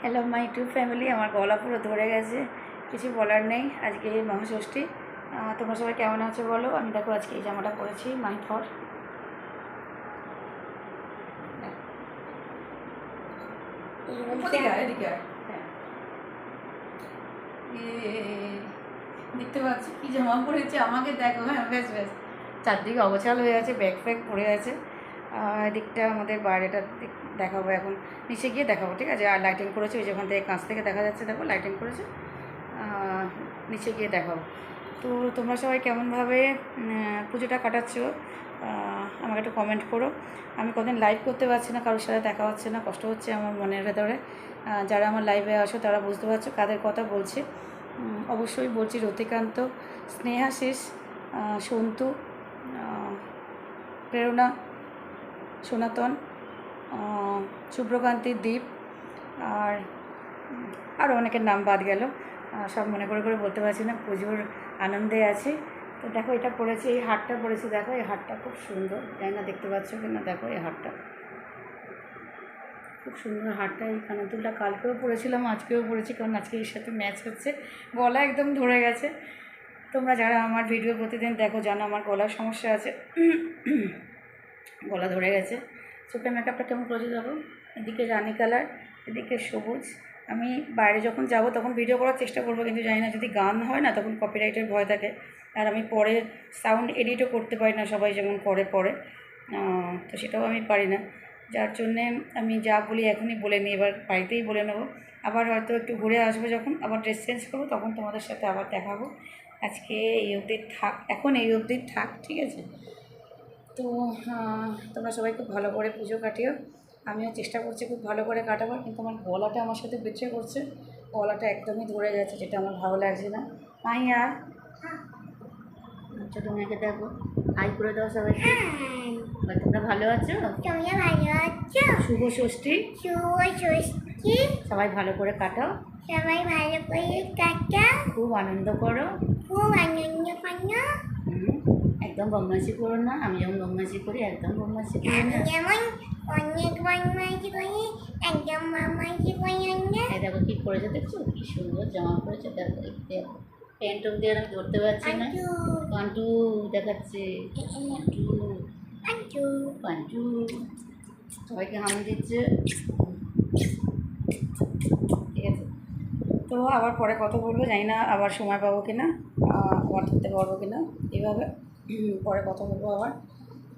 Hello my two family আমার গলা পুরো ধরে গেছে। কিছু বলার নেই আজকে মহাষষ্ঠী। তোমরা সবাই কেমন আছো বলো? আমি দেখো আজকে এই জামাটা পরেছি মাই থর হ্যাঁ। দেখতে পাচ্ছ কি জামা পরেছে? আমাকে দেখো হ্যাঁ ব্যাস ব্যাস। চারদিকে অগোছাল হয়ে আছে ব্যাগ ফ্যাগ পড়ে আছে। এদিকটা আমাদের বাইরেটা দেখ- দেখাবো এখন। নিচে গিয়ে দেখাবো, ঠিক আছে? আর লাইটিং করেছে, ওই যেখান থেকে কাঁচ থেকে দেখা যাচ্ছে, দেখো লাইটিং করেছে। নিচে গিয়ে দেখাবো। তো তোমরা সবাই কেমনভাবে পুজোটা কাটাচ্ছ আমাকে একটু কমেন্ট করো। আমি কদিন লাইভ করতে পারছি না, কারোর সাথে দেখা হচ্ছে না, কষ্ট হচ্ছে আমার মনের ভেতরে। যারা আমার লাইভে আসো, তারা বুঝতে পারছ কাদের কথা বলছি। অবশ্যই বলছি রতিকান্ত স্নেহাশিস সন্তু প্রেরণা সনাতন শুভ্রকান্তি দ্বীপ আর আরও অনেকের নাম বাদ গেল। সব মনে করে করে বলতে পারছি না, পুজোর আনন্দে আছি। তো দেখো, এটা পড়েছি, এই হারটা পড়েছি, দেখো, এই হারটা খুব সুন্দর। জানি না, দেখতে পাচ্ছ কি না দেখো, এই হারটা। খুব সুন্দর হারটা এই কানাতুলটা কালকেও পড়েছিলাম, আজকেও পড়েছি, কারণ আজকে এর সাথে ম্যাচ হচ্ছে। গলা একদম ধরে গেছে। তোমরা যারা আমার ভিডিও প্রতিদিন দেখো, জানো আমার গলার সমস্যা আছে। গলা ধরে গেছে। চোখের মেকআপটা কেমন করে যাব এদিকে রানি কালার এদিকে সবুজ। আমি বাইরে যখন যাব তখন ভিডিও করার চেষ্টা করব, কিন্তু জানি না, যদি গান হয় না তখন কপিরাইটের ভয় থাকে। আর আমি পরে সাউন্ড এডিটও করতে পারি না সবাই যেমন করে পরে। তো সেটাও আমি পারি না। যার জন্যে আমি যা বলি এখনই বলে নিই, এবার বাড়িতেই বলে নেব। আবার হয়তো একটু ঘুরে আসব যখন, আবার ড্রেস চেঞ্জ করব, তখন তোমাদের সাথে আবার দেখাবো। আজকে এই অবধি থাক, এখন এই অবধি থাক, ঠিক আছে? তো আহ, তোমরা সবাই খুব ভালো করে পুজো কাটিও। আমিও চেষ্টা করছি খুব ভালো করে কাটাবার কিন্তু আমার গলাটা আমার সাথে বেঁচে করছে। গলাটা একদমই ধরে যাচ্ছে যেটা আমার ভালো লাগছে না। মাইয়া ছোটো মেয়েকে দেখো। হাই করে দাও সবাইকে। বা তোমরা ভালো আছো? তোমরা ভালো আছো? শুভ ষষ্ঠী। শুভ ষষ্ঠী। সবাই ভালো করে কাটাও। সবাই ভালো করে কাটা খুব আনন্দ করো। খুব আনন্দ করো। একদম বদমাইশি করো না আমি যেমন বদমাইশি করি একদম বদমাইশি করি আমি না যেমন অনেক বদমাইশি করি একদম বদমাইশি করি না। দেখো কি করেছে দেখছ? কি সুন্দর জামা পরেছে দেখো এই দেখো। প্যান্ট দিয়ে আমি ধরতে পারছি না। পান্টু। দেখাচ্ছে। পান্টু। সবাইকে হাম দিচ্ছে। ঠিক আছে। তো আবার পরে কথা বলব জানি না আবার সময় পাবো কি না আহ, আবার ধরতে পারব কি না এইভাবে। পরে কথা বলব আবার।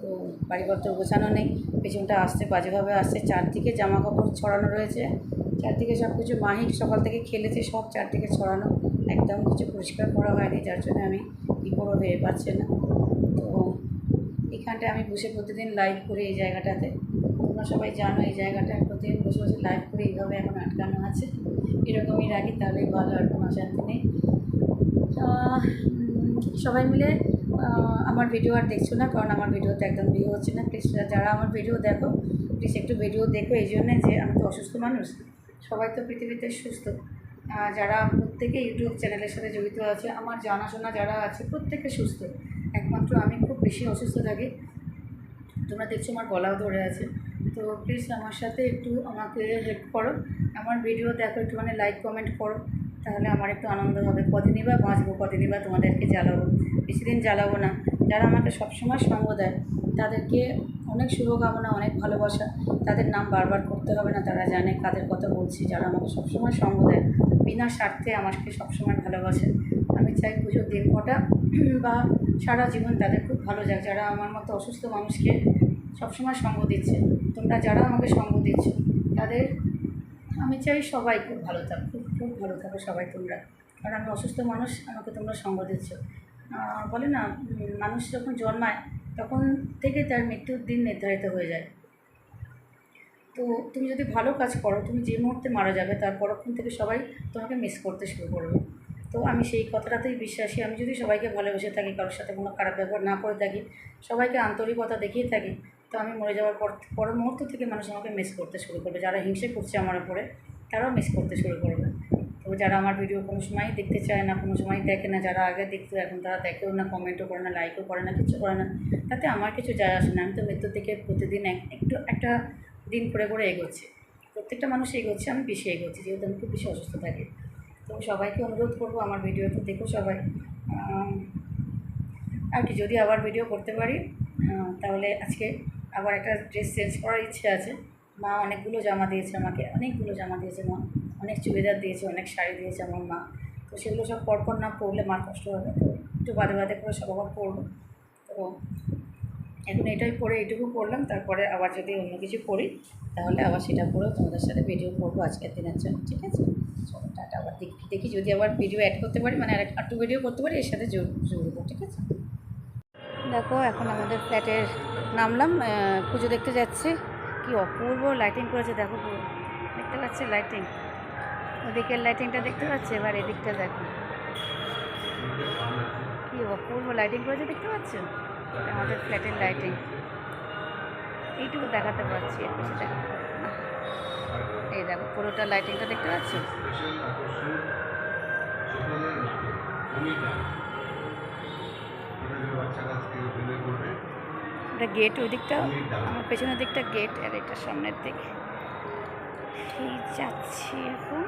তো বাড়িপত্র গোছানো নেই, পেছনটা আসছে, বাজেভাবে আসছে, চারদিকে জামা কাপড় ছড়ানো রয়েছে। চারদিকে সব কিছু মাহিক, সকাল থেকে খেলেছে, সব চারদিকে ছড়ানো। একদম কিছু পরিষ্কার করা হয়নি, যার জন্য আমি কী করব ভেবে পাচ্ছি না। তো এখানটায় আমি বসে প্রতিদিন লাইভ করি এই জায়গাটাতে। তোমরা সবাই জানো এই জায়গাটা প্রতিদিন বসে বসে লাইভ করি এইভাবে এখন আটকানো আছে। এরকমই রাখি, তাহলেই ভালো আর কোনো অশান্তি নেই। সবাই মিলে আমার ভিডিও আর দেখছ না, কারণ আমার ভিডিওতে একদম ভিউ হচ্ছে না। প্লিজ যারা আমার ভিডিও দেখো প্লিজ একটু ভিডিও দেখো, এই জন্যে যে আমি তো অসুস্থ মানুষ, সবাই তো পৃথিবীতে সুস্থ। যারা প্রত্যেকে ইউটিউব চ্যানেলের সাথে জড়িত আছে, আমার জানাশোনা যারা আছে, প্রত্যেকে সুস্থ। একমাত্র আমি খুব বেশি অসুস্থ থাকি। তোমরা দেখছ আমার গলাও ধরে আছে। তো প্লিজ আমার সাথে একটু আমাকে হেল্প করো। আমার ভিডিও দেখো একটু মানে লাইক কমেন্ট করো। তাহলে আমার একটু আনন্দ হবে। কদিনই বা বাঁচবো কদিনই বা তোমাদেরকে জ্বালাবো। বেশি দিন জ্বালাবো না। যারা আমাকে সবসময় সঙ্গ দেয়, তাদেরকে অনেক শুভকামনা, অনেক ভালোবাসা। তাদের নাম বারবার করতে হবে না, তারা জানে কাদের কথা বলছি। যারা আমাকে সবসময় সঙ্গ দেয়, বিনা স্বার্থে আমাকে সবসময় ভালোবাসে। আমি চাই পুজোর দিন কটা, বা সারা জীবন তাদের খুব ভালো যাক। যারা আমার মতো অসুস্থ মানুষকে সবসময় সঙ্গ দিচ্ছে, তোমরা যারা আমাকে সঙ্গ দিচ্ছ, তাদের আমি চাই সবাই খুব ভালো থাকো খুব খুব ভালো থাকো সবাই তোমরা। কারণ আমি অসুস্থ মানুষ, আমাকে তোমরা সঙ্গ দিচ্ছ। বলে না মানুষ যখন জন্মায়, তখন থেকে তার মৃত্যুর দিন নির্ধারিত হয়ে যায়। তো তুমি যদি ভালো কাজ করো, তুমি যে মুহূর্তে মারা যাবে, তার পরক্ষণ থেকে সবাই তোমাকে মিস করতে শুরু করবে। তো আমি সেই কথাটাতেই বিশ্বাসী। আমি যদি সবাইকে ভালোবেসে থাকি, কারোর সাথে কোনো খারাপ ব্যবহার না করে থাকি, সবাইকে আন্তরিকতা দেখিয়ে থাকি, তো আমি মরে যাওয়ার পর পর মুহূর্ত থেকে মানুষ আমাকে মিস করতে শুরু করবে। যারা হিংসে করছে আমার উপরে, তারাও মিস করতে শুরু করবে। তো যারা আমার ভিডিও কোনো সময়ই দেখতে চায় না, কোনো সময় দেখে না, যারা আগে দেখতো, এখন তারা দেখেও না কমেন্টও করে না লাইকও করে না, কিছু করে না, তাতে আমার কিছু যায় আসে না। আমি তো মৃত্যু থেকে প্রতিদিন এক, একটু, একটা দিন করে করে এগোচ্ছি। প্রত্যেকটা মানুষ এগোচ্ছে, আমি বেশি এগোচ্ছি, যেহেতু আমি খুব বেশি অসুস্থ থাকি। তো সবাইকে অনুরোধ করব আমার ভিডিও তো দেখো সবাই। আর কি, যদি আবার ভিডিও করতে পারি তাহলে আজকে আবার একটা ড্রেস চেঞ্জ করার ইচ্ছে আছে। মা অনেকগুলো জামা দিয়েছে আমাকে, অনেকগুলো জামা দিয়েছে মা। অনেক চুড়িদার দিয়েছে, অনেক শাড়ি দিয়েছে আমার মা। তো সেগুলো সব পরপর না পরলে মার কষ্ট হবে। একটু বাদে বাদে করে সব আবার পরবো। তো এখন এটাই পরে এইটুকু পড়লাম তারপরে আবার যদি অন্য কিছু পড়ি তাহলে আবার সেটা পরেও তোমাদের সাথে ভিডিও করব আজকের দিনের জন্য, ঠিক আছে? টাটা, আবার দেখি দেখি যদি আবার ভিডিও অ্যাড করতে পারি মানে আর একটু ভিডিও করতে পারি, এর সাথে জুড় জুড়বো, ঠিক আছে? দেখো, এখন আমাদের ফ্ল্যাটের নামলাম পুজো দেখতে যাচ্ছে। কি অপূর্ব লাইটিং করেছে, দেখো দেখতে পাচ্ছি লাইটিং ওদিকের লাইটিংটা দেখতে পাচ্ছি, এবার এদিকটা দেখো। কি অপূর্ব লাইটিং করেছে, দেখতে পাচ্ছ? আমাদের ফ্ল্যাটের লাইটিং এইটুকু দেখাতে পারছি, এর বেশি দেখাতে এই দেখো, পুরোটা লাইটিংটা দেখতে পাচ্ছ? এটা গেট ওই দিকটা, আমার পেছনের দিকটা গেট আর এটা সামনের দিক। এই যাচ্ছি এখন?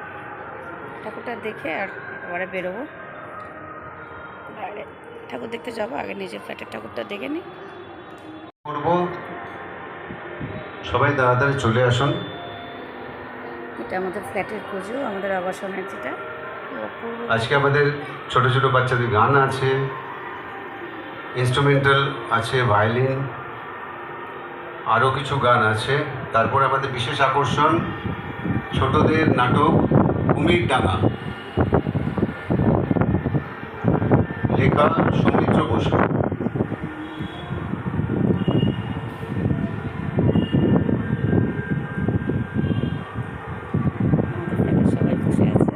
ঠাকুরটা দেখে আর এবারে বেরোবো। বাইরে ঠাকুর দেখতে যাব আগে নিজের ফ্ল্যাটের ঠাকুরটা দেখে নিই। করব। সবাই তাড়াতাড়ি চলে আসুন। এটা আমাদের ফ্ল্যাটের পুজো আমাদের আবাসনের যেটা। আজকে আমাদের ছোট ছোট বাচ্চাদের গান আছে ইনস্ট্রুমেন্টাল আছে ভায়োলিন আরও কিছু গান আছে। তারপর আমাদের বিশেষ আকর্ষণ ছোটদের নাটক। কুমির ডাঙা লেখা সৌমিত্র বসু আমাদের ফ্ল্যাটে সবাই বসে আছে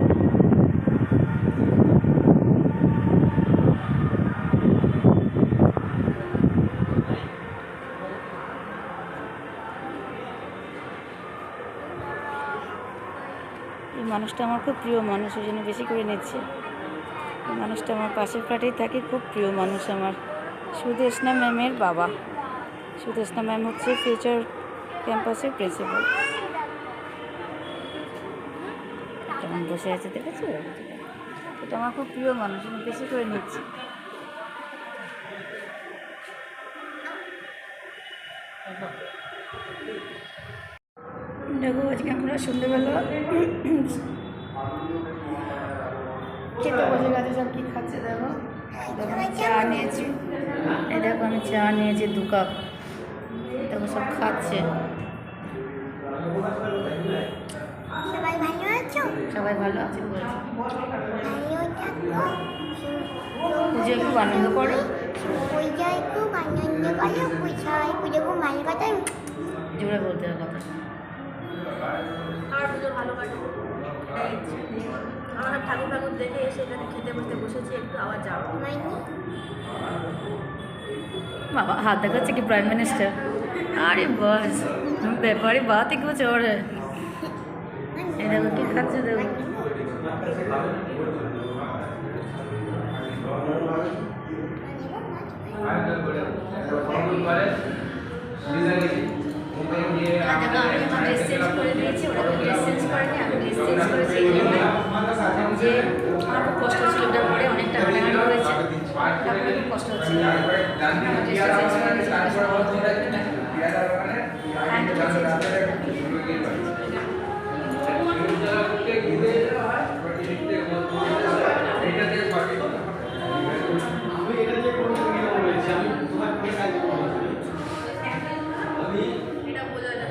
এই মানুষটা আমার খুব প্রিয় মানুষ, ওই জন্য বেশি করে নিচ্ছে। এই মানুষটা আমার পাশের ফ্ল্যাটেই থাকে, খুব প্রিয় মানুষ আমার। সুদেশনা ম্যামের বাবা। সুদেশনা ম্যাম হচ্ছে ফিউচার ক্যাম্পাসের প্রিন্সিপাল বসে আছে, দেখেছ? এটা আমার খুব প্রিয় মানুষ, আমি বেশি করে নিচ্ছি। আমরা সন্ধ্যেবেলা খেতে বসে গেছে সব কী খাচ্ছে দেখো? দেখো আমি চা নিয়েছি। এই দেখো আমি চা নিয়েছি দু কাপ। দেখো সব খাচ্ছে। সবাই ভালো আছো? সবাই ভালো আছে বলছে। পুজো একটু আনন্দ করো। পূজায় খুব আনন্দ করো পূজায় পুজো খুব ভালো কাটান জোরে বলতে হবে কথা। সবার পুজো ভালো কাটুক এটাই আমরা ঠাকুর ঠাকুর দেখে এসে এখানে খেতে বসতে বসেছি একটু আবার যাওয়া বাবা হাত দেখাচ্ছে কি প্রাইম মিনিস্টার আরে বস ব্যাপারে বাতি কেউ চড়ে এই দেখো কি খাচ্ছে দেখো। করে। আমি আমার ড্রেস চেঞ্জ করে দিয়েছি ওরা তো ড্রেস চেঞ্জ করেনি আমি ড্রেস চেঞ্জ করেছি এই জন্য যে আমার খুব কষ্ট ছিল ওটা পরে অনেকটা হাঁটাহাঁটি হয়েছে ওটা পরে খুব কষ্ট হচ্ছিল আমার ড্রেসটা চেঞ্জ করে দিয়েছি প্যান্টটা চেঞ্জ করে এটা বোঝা যাবে সবাইকে সবাইকে দিদি সবাই ভালো আছো সবাই ভালো আছে তোরে না শুনতে পারো ভালো ভালো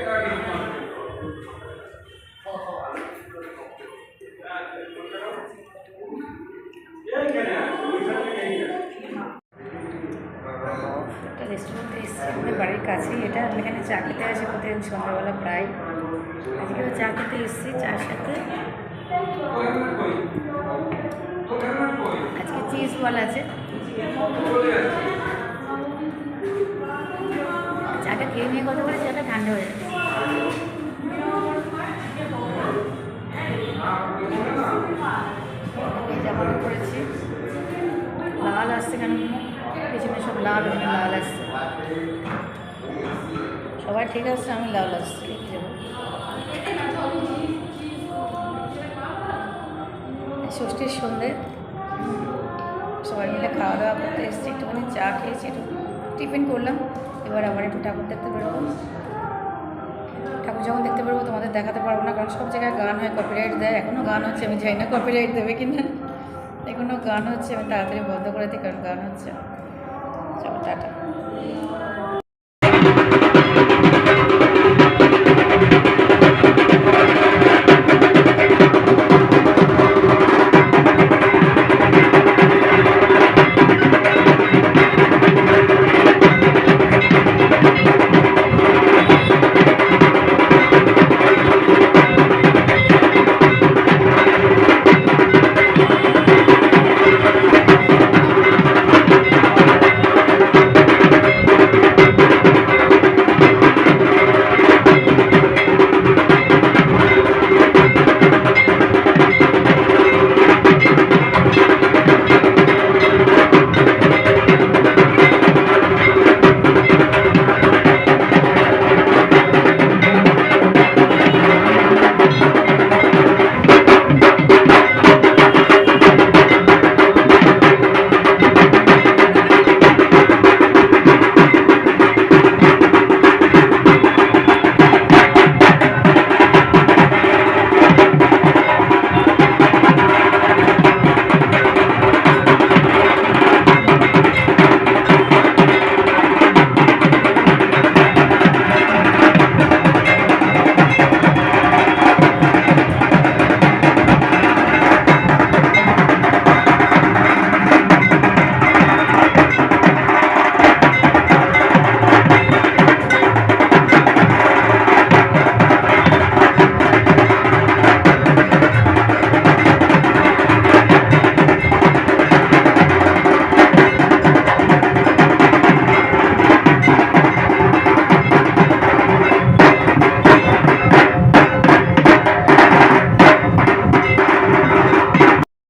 খেতে আসি সন্ধ্যাবেলা প্রায়। আজকে চা খেতে এসেছি, চার সাথে। আজকে চিজ বল আছে। চাটা খেয়ে নিয়ে কথা বলে চাটা ঠান্ডা হয়ে যাচ্ছে। এই জামাটা পরেছি লাল আসছে কেন? পেছনে সব লাল লাল আসছে। সবাই ঠিক আছে, আমি লাল ষষ্ঠীর সন্ধে, সবাই মিলে খাওয়া দাওয়া করতে এসেছি, একটুখানি চা খেয়েছি, একটু টিফিন করলাম। এবার আবার একটু ঠাকুর দেখতে বেরোবো। ঠাকুর যখন দেখতে পারব তোমাদের দেখাতে পারব না, কারণ সব জায়গায় গান হয় কপিরাইট দেয়। এখনও গান হচ্ছে, আমি জানি না কপিরাইট দেবে কি না এখনও গান হচ্ছে, আমি তাড়াতাড়ি বন্ধ করে দিই, কারণ গান হচ্ছে। চলো, টাটা।